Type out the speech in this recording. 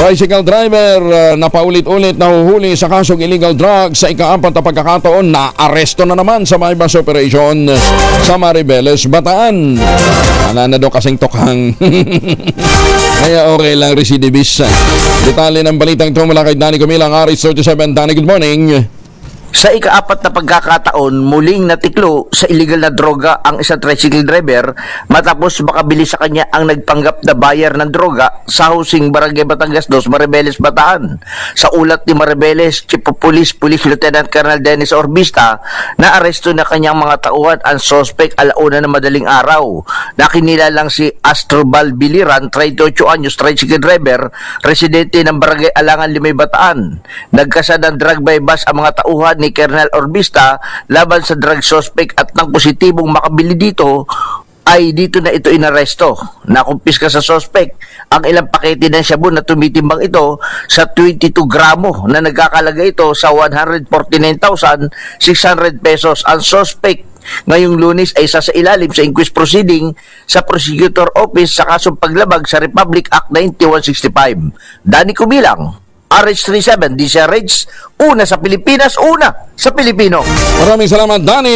Tricycle driver uh, na paulit-ulit nahuhuli sa kasong illegal drugs sa ikaapat na pagkakataon na aresto na naman sa bypass operation sa Maribeles, Bataan. Wala na daw kasing tokhang. Kaya okay lang recidivist. Detalye ng balitang ito mula kay Danny Kumilang, Aris 37. Danny, good morning. Sa ikaapat na pagkakataon, muling natiklo sa illegal na droga ang isang tricycle driver matapos makabili sa kanya ang nagpanggap na buyer ng droga sa housing Barangay Batangas 2, Maribeles, Bataan. Sa ulat ni Maribeles, Chief of Police, Police Lieutenant Colonel Dennis Orbista, na aresto na kanyang mga tauhan ang suspect alauna na madaling araw. Nakinilalang si Astrobal Biliran, 38 anyos, tricycle driver, residente ng Barangay Alangan, Limay, Bataan. Nagkasad ng drug by bus ang mga tauhan ni Colonel Orbista laban sa drug suspect at nang positibong makabili dito ay dito na ito inaresto. Nakumpiska sa suspect ang ilang pakete ng shabu na tumitimbang ito sa 22 gramo na nagkakalaga ito sa 149,600 pesos. Ang suspect ngayong lunes ay isa sa ilalim sa inquest proceeding sa Prosecutor Office sa kasong paglabag sa Republic Act 9165. Dani Kubilang, RH37, DCRH, una sa Pilipinas, una sa Pilipino. Maraming salamat, Danny.